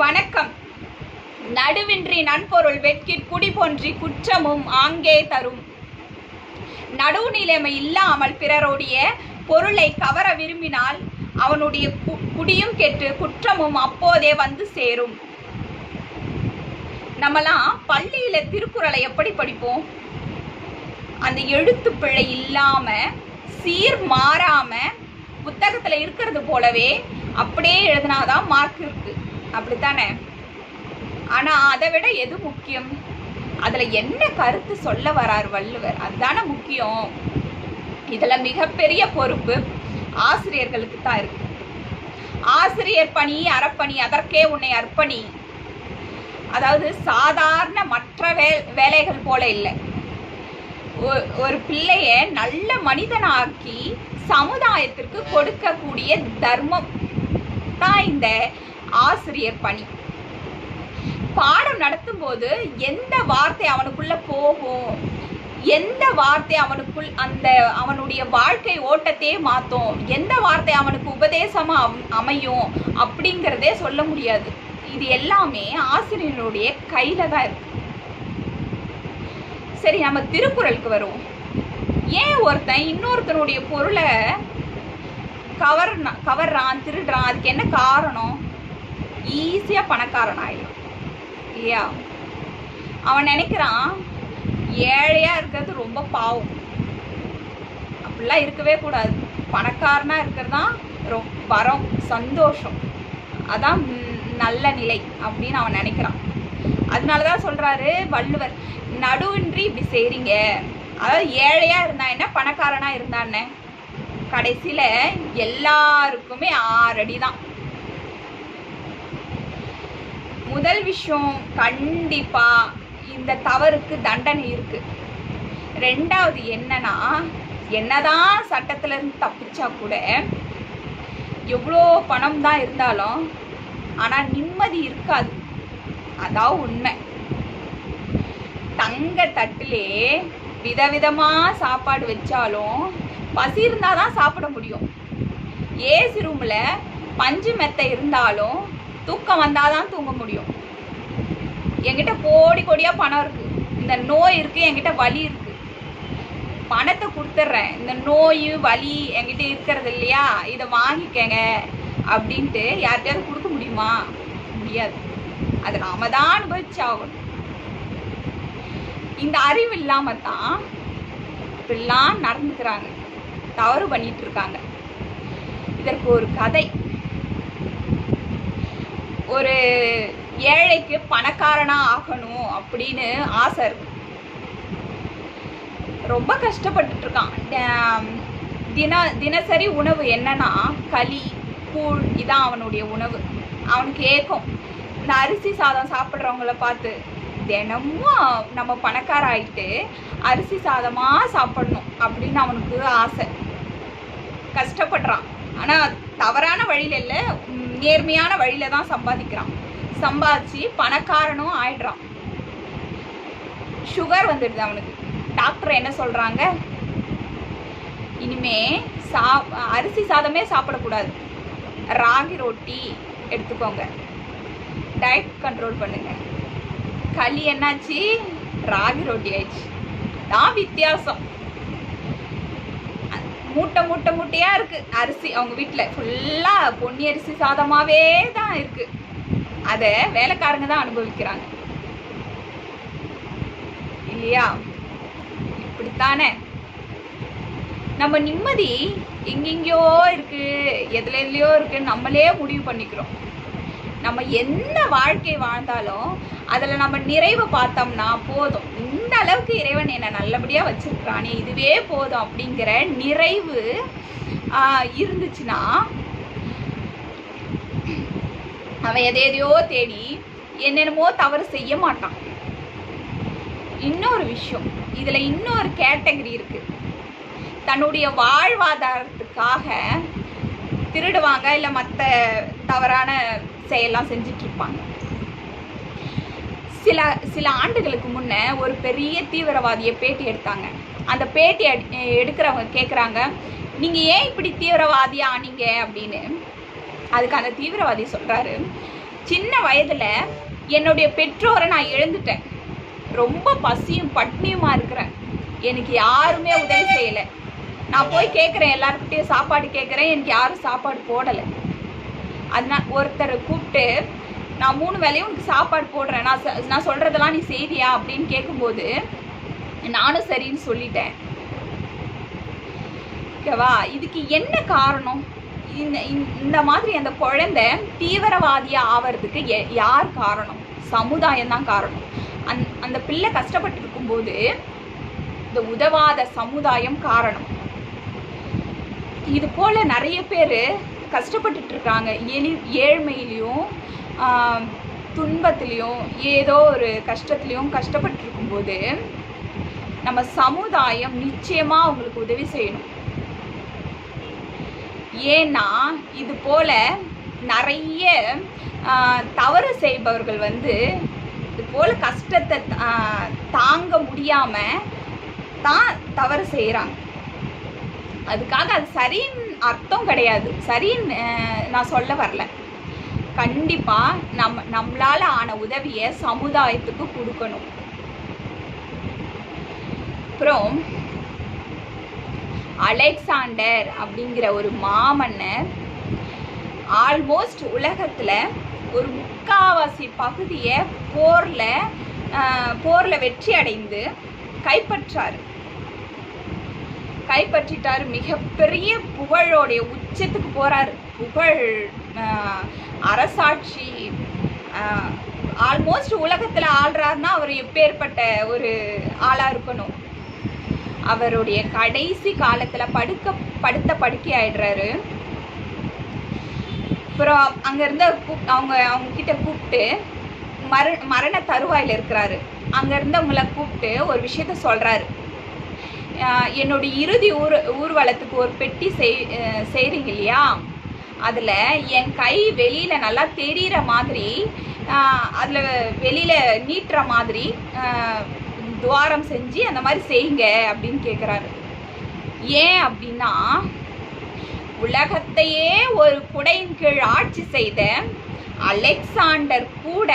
வணக்கம். நடுவின்றி நன்பொருள் வெட்கிற் குடி போன்றி குற்றமும் ஆங்கே தரும். நடுவுநிலைமை இல்லாமல் பிறருடைய பொருளை கவர விரும்பினால் அவனுடைய கு- குடியும் கெட்டு குற்றமும் அப்போதே வந்து சேரும். நம்மலாம் பள்ளியில திருக்குறளை எப்படி படிப்போம்? அந்த எழுத்து பிழை இல்லாம சீர் மாறாம புத்தகத்துல இருக்கிறது போலவே அப்படியே எழுதினாதான் மார்க் இருக்கு. அப்படித்தானே? ஆனா அதை விட எது முக்கியம்? அதுல என்ன கருத்து சொல்ல வரார் வள்ளுவர்? அதுதானே முக்கியம். இதுல மிகப்பெரிய பொறுப்பு ஆசிரியர்களுக்கு தான் இருக்கு. ஆசிரியர் பணி அறப்பணி அதற்கே உன்னை அர்ப்பணி. அதாவது சாதாரண மற்ற வே வேலைகள் போல இல்லை. ஒ- ஒரு பிள்ளைய நல்ல மனிதனாக்கி சமுதாயத்திற்கு கொடுக்கக்கூடிய தர்மம் தான் இந்த ஆசிரியர் பணி. பாடம் நடத்தும் போது எந்த வார்த்தை அவனுக்குள்ள போகும்? எந்த வார்த்தை அவனுக்குள் அந்த அவனுடைய வாழ்க்கை ஓட்டத்தையே மாத்தும்? எந்த வார்த்தை அவனுக்கு உபதேசமா அம்- அமையும்? அப்படிங்கிறதே சொல்ல முடியாது. இது எல்லாமே ஆசிரியனுடைய கையில தான் இருக்கு. சரி நம்ம திருக்குறளுக்கு வருவோம். ஏன் ஒருத்தன் இன்னொருத்தனுடைய பொருளை கவர் கவர்றான் திருடுறான்? அதுக்கு என்ன காரணம்? ஈஸியாக பணக்காரன் ஆயிடும் இல்லையா? அவன் நினைக்கிறான் ஏழையாக இருக்கிறது ரொம்ப பாவம். அப்படிலாம் இருக்கவே கூடாது. பணக்காரனாக இருக்கிறது தான் ரொம்ப வரம் சந்தோஷம். அதான் நல்ல நிலை அப்படின்னு அவன் நினைக்கிறான். அதனால தான் சொல்கிறாரு வள்ளுவர் நடுவின்றி இப்படி செய்கிறீங்க அதாவது ஏழையாக இருந்தா என்ன பணக்காரனாக இருந்தா என்ன? கடைசியில் எல்லாருக்குமே ஆறடி தான் முதல் விஷயம் கண்டிப்பா இந்த தவறுக்கு தண்டனை இருக்கு. ரெண்டாவது என்னன்னா என்னதான் சட்டத்துல இருந்து தப்பிச்சா கூட எவ்வளோ பணம் தான் இருந்தாலும் ஆனால் நிம்மதி இருக்காது. அதான் உண்மை. தங்க தட்டிலே விதவிதமாக சாப்பாடு வச்சாலும் பசி இருந்தால் தான் சாப்பிட முடியும். ஏசி ரூமில் பஞ்சு மெத்தை இருந்தாலும் தூக்கம் வந்தாதான் தூங்க முடியும். என்கிட்ட கோடி கோடியா பணம் இருக்கு. இந்த நோய் இருக்கு என்கிட்ட வலி இருக்கு. பணத்தை கொடுத்துட்றேன் இந்த நோய் வலி என்கிட்ட இருக்கிறது இல்லையா? இதை வாங்கிக்கங்க அப்படின்ட்டு யார்கிட்டயாவது கொடுக்க முடியுமா? முடியாது. அதை நாம தான் அனுபவிச்சாகணும். இந்த அறிவு இல்லாம தான் இப்படிலாம் நடந்துக்கிறாங்க. தவறு பண்ணிட்டு இருக்காங்க. இதற்கு ஒரு கதை. ஒரு ஏழைக்கு பணக்காரனா ஆகணும் அப்படின்னு ஆசை இருக்கு. ரொம்ப கஷ்டப்பட்டுட்டு இருக்கான். தின தினசரி உணவு என்னன்னா களி கூழ் இதான் அவனுடைய உணவு. அவனுக்கு ஏக்கம். இந்த அரிசி சாதம் சாப்பிட்றவங்கள பார்த்து தினமும் நம்ம பணக்கார ஆயிட்டு அரிசி சாதமா சாப்பிடணும் அப்படின்னு அவனுக்கு ஆசை. கஷ்டப்படுறான். ஆனா தவறான வழியில இல்லை. நேர்மையான வழியில தான் சம்பாதிக்கிறான். சம்பாதிச்சு பணக்காரனும் ஆயிடுறான். சுகர் வந்துடுது அவனுக்கு. டாக்டர் என்ன சொல்றாங்க? இனிமே சா அரிசி சாதமே சாப்பிடக்கூடாது. ராகி ரொட்டி எடுத்துக்கோங்க. டயட் கண்ட்ரோல் பண்ணுங்க. களி என்னாச்சு? ராகி ரொட்டி ஆயிடுச்சு. தான் வித்தியாசம். மூட்டை மூட்டை மூட்டையாக இருக்குது அரிசி அவங்க வீட்டில் ஃபுல்லாக பொன்னி அரிசி சாதமாகவே தான் இருக்குது அதை வேலைக்காரங்க தான் அனுபவிக்கிறாங்க. இல்லையா? இப்படித்தானே? நம்ம நிம்மதி எங்கெங்கயோ இருக்கு. எதுல எதுலயோ இருக்கு நம்மளே முடிவு பண்ணிக்கிறோம். நம்ம என்ன வாழ்க்கை வாழ்ந்தாலும் அதில் நம்ம நிறைவு பார்த்தோம்னா போதும். இந்த அளவுக்கு இறைவன் என்னை நல்லபடியாக வச்சிருக்கிறானே இதுவே போதும் அப்படிங்கிற நிறைவு இருந்துச்சுன்னா அவன் எதை எதையோ தேடி என்னென்னமோ தவறு செய்ய மாட்டான். இன்னொரு விஷயம் இதில் இன்னொரு கேட்டகரி இருக்குது தன்னுடைய வாழ்வாதாரத்துக்காக திருடுவாங்க இல்லை மற்ற தவறான செயல்லாம் செஞ்சுட்டு இருப்பாங்க சில சில ஆண்டுகளுக்கு முன்னே ஒரு பெரிய தீவிரவாதியை பேட்டி எடுத்தாங்க. அந்த பேட்டி எடு- எடுக்கிறவங்க கேட்குறாங்க நீங்கள் ஏன் இப்படி தீவிரவாதி ஆனீங்க? அப்படின்னு. அதுக்கு அந்த தீவிரவாதி சொல்கிறாரு சின்ன வயதில் என்னுடைய பெற்றோரை நான் இழந்துட்டேன். ரொம்ப பசியும் பட்னியுமா இருக்கிறேன். எனக்கு யாருமே உதவி செய்யலை. நான் போய் கேட்குறேன் எல்லாருக்கிட்டையும் சாப்பாடு கேட்குறேன் எனக்கு யாரும் சாப்பாடு போடலை. அதனால் ஒருத்தரை கூப்பிட்டு நான் மூணு வேளையும் உனக்கு சாப்பாடு போடுறேன். நான் நான் சொல்கிறதெல்லாம் நீ செய்தியா அப்படின்னு கேட்கும்போது நானும் சரின்னு சொல்லிட்டேன். ஓகேவா? இதுக்கு என்ன காரணம்? இந்த இந்த- இந்த மாதிரி அந்த குழந்தை தீவிரவாதியாக ஆவறதுக்கு யார் காரணம்? சமுதாயம் தான் காரணம். அந் அந்த பிள்ளை கஷ்டப்பட்டு இருக்கும்போது இந்த உதவாத சமுதாயம் காரணம். இது போல நிறைய பேர் கஷ்டப்பட்டுட்டு இருக்காங்க எளி ஏழ்மையிலையும் துன்பத்துலேயும் துன்பத்திலையும் ஏதோ ஒரு கஷ்டத்துலையும் கஷ்டப்பட்டு இருக்கும்போது நம்ம சமுதாயம் நிச்சயமாக அவங்களுக்கு உதவி செய்யணும். ஏன்னா இது போல நிறைய தவறு செய்பவர்கள் வந்து இது போல கஷ்டத்தை தாங்க முடியாம தான் தவறு செய்கிறாங்க அதுக்காக அது சரின்னு அர்த்தம் கிடையாது. சரின்னு நான் சொல்ல வரல. கண்டிப்பாக நம்ம நம்மளால ஆன உதவியை சமுதாயத்துக்கு கொடுக்கணும். அப்புறம் அலெக்சாண்டர் அப்படிங்கிற ஒரு மாமன்னர் ஆல்மோஸ்ட் உலகத்தில் ஒரு முக்காவாசி பகுதியை போரில் போரில் வெற்றி அடைந்து கைப்பற்றாரு. கைப்பற்றிட்டார். மிகப்பெரிய புகழோடைய உச்சத்துக்கு போகிறார் புகழ் அரசாட்சி ஆல்மோஸ்ட் உலகத்தில் ஆள்றாருன்னா அவர் எப்பேற்பட்ட ஒரு ஆளாக இருக்கணும். அவருடைய கடைசி காலத்தில் படுக்க படுத்த படுக்கை ஆயிடுறாரு. அப்புறம் அங்கேருந்து கூப்- அவங்க அவங்க கிட்ட கூப்பிட்டு மர மரண தருவாயில இருக்கிறாரு. அங்கேருந்து அவங்கள கூப்பிட்டு ஒரு விஷயத்த சொல்கிறாரு என்னுடைய இறுதி ஊர் ஊர்வலத்துக்கு ஒரு பெட்டி செய் செய்கிறீங்க செய்றீங்க இல்லையா? அதில் என் கை வெளியில் நல்லா தெரிகிற மாதிரி அதில் வெளியில் நீட்டுற மாதிரி துவாரம் செஞ்சு அந்த மாதிரி செய்யுங்க அப்படின்னு கேட்குறாரு ஏன் அப்படின்னா உலகத்தையே ஒரு குடையின் கீழ் ஆட்சி செய்த அலெக்சாண்டர் கூட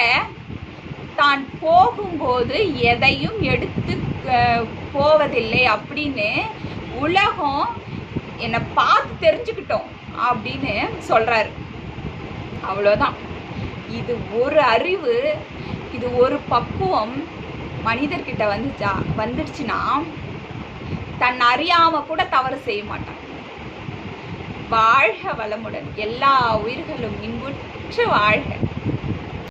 தான் போகும்போது எதையும் எடுத்து போவதில்லை அப்படின்னு உலகம் என்னை பார்த்து தெரிஞ்சுக்கிட்டோம் அப்படின்னு சொல்கிறாரு அவ்வளோதான் இது ஒரு அறிவு இது ஒரு பக்குவம் மனிதர்கிட்ட வந்துச்சா வந்துடுச்சுன்னா தன் அறியாமல் கூட தவறு செய்ய மாட்டான். வாழ்க வளமுடன். எல்லா உயிர்களும் இன்புற்று வாழ்க.